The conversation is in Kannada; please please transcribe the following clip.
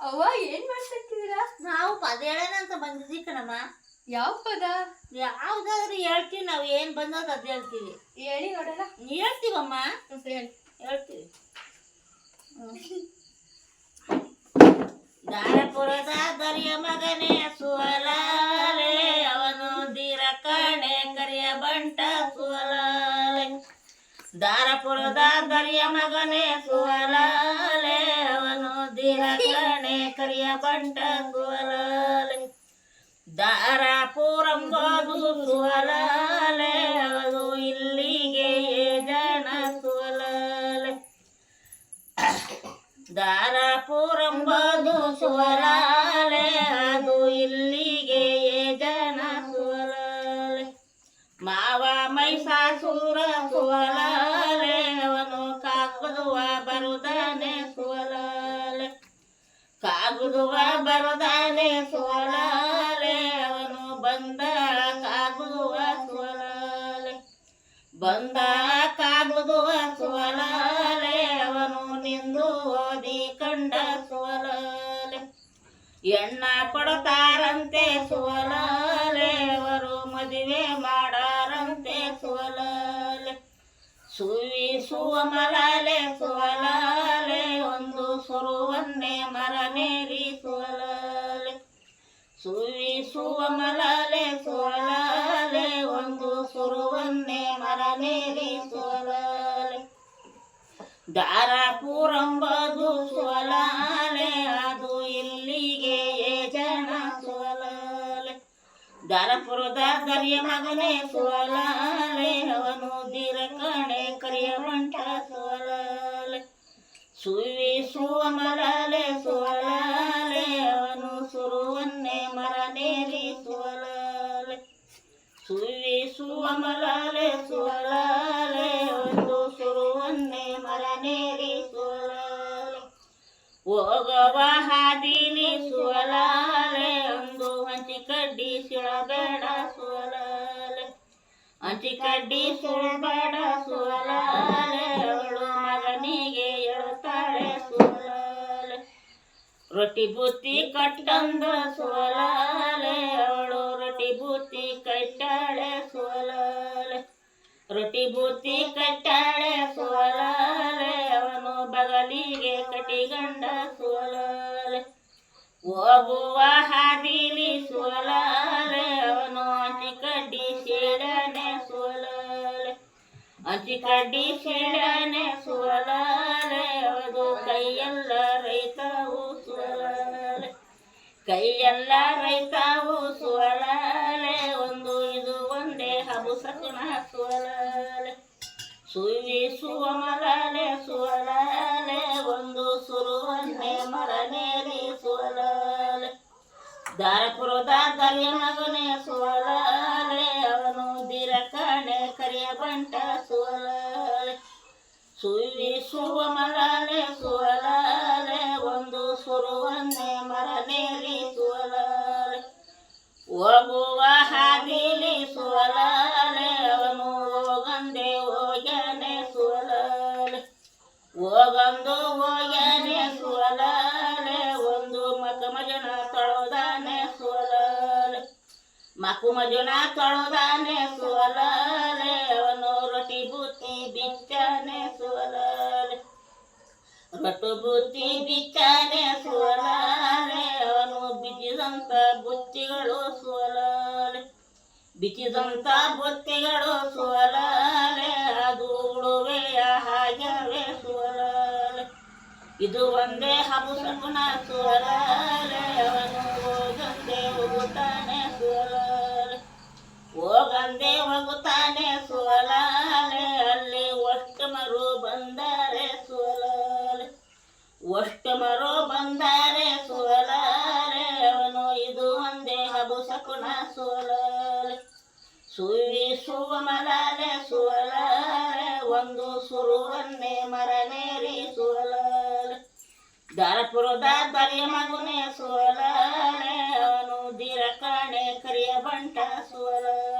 ಅವ್ವ ಏನ್ ಮಾಡ್ತಿದ್ದೀರಾ ನಾವು ಪದ ಹೇಳೋಣ ಅಂತ ಬಂದಿದ್ದೀವಿ ಕಣಮ್ಮ. ಯಾವ ಪದ? ಯಾವ್ದಾದ್ರು ಹೇಳ್ತೀವಿ ನಾವು ಏನ್ ಬಂದದ ಅದ್ ಹೇಳ್ತೀವಿ. ಹೇಳಿ ನೋಡೋಣ. ಹೇಳ್ತೀವಮ್ಮ? ಹೇಳಿ. ಹೇಳ್ತೀವಿ. ದಾರಪುರದ ದರಿಯ ಮಗನೇ ಸುವಲಾಲೆ ಅವನು ದೀರ ಕಾಣೆ ಕರಿಯ ಬಂಟ. ದಾರಪುರದ ದರಿಯ ಮಗನೇ ಸುವಲಾಲೆ ಅವನು ದೀರ ಕಾಣೆ ಕರಿಯ ಬಂಟ ದಾರಾಪುರಂ ದಾರಾಪುರಂಬೋದು ಸುವಲಾಲೆ ಅವನು ಇಲ್ಲಿಗೆ ಜನ ಸುವಲಾಲೆ. ದಾರಾಪುರಂಬದು ಸುವಲಾಲೆ. ಅದು ಇಲ್ಲಿಗೆ ಜನ ಸುವಲಾಲೆ. ಮಾವ ಮೈಸಾಸುರ ಸುವಲಾಲೆ ಕಾಗುದುವ ಬರುದಾನೆ ಸುವಲಾಲೆ. ಕಾಗುದುವ ಬರುದಾನೆ ಸುವಲಾಲೆ. ಅವನು ಬಂದ ಕಾಗುವ ಸುವಲಾಲೆ. ಬಂದ ಕಾಗುದುವ ಸುವಲಾಲೆ. ಅವನು ನಿಂದು ಓದಿ ಕಂಡ ಸುವಲಾಲೆ. ಎಣ್ಣ ಕೊಡತಾರಂತೆ ಸುವಲಾಲೆ. ಸುವಿ ಸುವಮಲಾಲೆ, ಸುವಲಾಲೆ, ಒಂದು ಸುರುವನ್ನೇ ಮರನೇರಿ ಸುವಲಾಲೆ. ಸುವಿ ಸುವಮಲಾಲೆ, ಸುವಲಾಲೆ, ಒಂದು ಸುರುವನ್ನೇ ಮರನೇರಿ ಸುವಲಾಲೆ. ದಾರಾಪುರಂಬದು ಸುವಲಾಲೆ ದಾರಪುರದ ದರಿಯ ಮಗನೇ ಸುವಲಾಲೆ ಅವನು ದೀರ ಕಣೆ ಕರಿಯ ಮಂಟ ಸುವಲಾಲೆ ಸುವಿ ಸುವಮಲಾಲೆ ಸುವಲಾಲೆ ಅವನು ಸುರುವನ್ನೇ ಮರನೇರಿ ಸುವಲಾಲೆ ಸುವಿ ಸುವಮಲಾಲೆ ಸುವಲಾಲೆ ಒಂದು ಸುರುವನ್ನೇ ಮರನೇರಿ ಸುವಲಾಲೆ ಹೋಗವ ಹಾದಿಲಿ ಹಂಚಿ ಕಡ್ಡಿ ಸುಳಬೇಡ ಅವಳು ಮಗನಿಗೆ ಹೇಳುತ್ತಾಳೆ ಸುವಲಾಲೆ ರೊಟ್ಟಿ ಬುತ್ತಿ ಕಟ್ಟಂದ ಸುವಲಾಲೆ ಅವಳು ರೊಟ್ಟಿ ಬುತ್ತಿ ಕಟ್ಟಾಳೆ ಸುವಲಾಲೆ ರೊಟ್ಟಿ ಬುತ್ತಿ ಕಟ್ಟಾಳೆ ಸುವಲಾಲೆ ಅವನು ಬಗಲಿಗೆ ಕಟಿಗಂಡ ಸುವಲಾಲೆ ಹೋಗುವ ಹಾದಿಲಿ ಸುವಲಾಲೆ ಅವನು ಅಂಚಿ ಕಡ್ಡಿ ಸೇಡನೆ ಅದು ಅವನು ಕೈಯೆಲ್ಲ ರೈತವು ಸುರಲಾರೆ ಕೈಯೆಲ್ಲ ರೈತವು ಸುವಲಾಲೆ ಒಂದು ಇದು ಒಂದೇ, ಹಬು ಸಕುಣ ಸುವಲಾಲೆ ಸುವಿ ಸುವಮಲಾಲೆ ಸುವಲಾಲೆ ಒಂದು ಸುರುವನ್ನೇ ಮರನೇರಿ ಸುರಲಾರೆ ದಾರಪುರದ ದರಿಯ ಮಗನೇ ಸುವಲಾಲೆ ಬಂಟ ಸುವಲಾಲೆ ಸುವ ಸುವಮಲಾಲೆ ಸುವಲಾಲೆ ಒಂದು ಸುರುವನ್ನೇ ಮರನೇರಿ ಸುವಲಾಲೆ ಹೋಗುವ ಹಾದಿಲಿ ಸುವಲಾಲೆ ಅವನು ಹೋಗಂದೆ ಹೋಗನೆ ಸುವಲಾಲೆ ಹೋಗಂದು ಮಕುಮಜನ ತೊಳೋದಾನೆ ಸುವಲಾಲೆ ಅವನು ರೊಟ್ಟಿ ಬುತ್ತಿ ಬಿಚ್ಚಾನೆ ಸುವಲಾಲೆ. ರೊಟ್ಟು ಬುತ್ತಿ ಬಿಚ್ಚಾನೆ ಸುವಲಾಲೆ, ಅವನು ಬಿಚ್ಚಿದಂತ ಬುತ್ತಿಗಳು ಸುವಲಾಲೆ. ಬಿಚ್ಚಿದಂತ ಬುತ್ತಿಗಳು ಸುವಲಾಲೆ, ಅದು ಉಳುವೆಯ ಹಾಗ್ಯವೆ ಸುವಲಾಲೆ. ಇದು ಒಂದೇ ಹಬು ಸುವಲಾಲೆ. ಬಂದರೆ ಸೋಲಾರೆ ಒಷ್ಟಮರೋ ಬಂದರೆ ಸೋಲಾರೆ ಅವನು ಇದು ಒಂದೇ ಹಬು ಸಕುಣ ಸೋಲಾರೆ ಸುವಿ ಸುವ ಮಲಾರೆ ಸೋಲಾರೆ ಒಂದು ಸುರುವನ್ನೇ ಮರನೇರಿ ಸೋಲಾರೆ ದಾರಪುರದ ಬರಿಯ ಮಗುನೇ ಸೋಲಾರೆ ಅವನು ದಿರಕಾಣೆ ಕರಿಯ ಬಂಟ ಸೋಲಾರೆ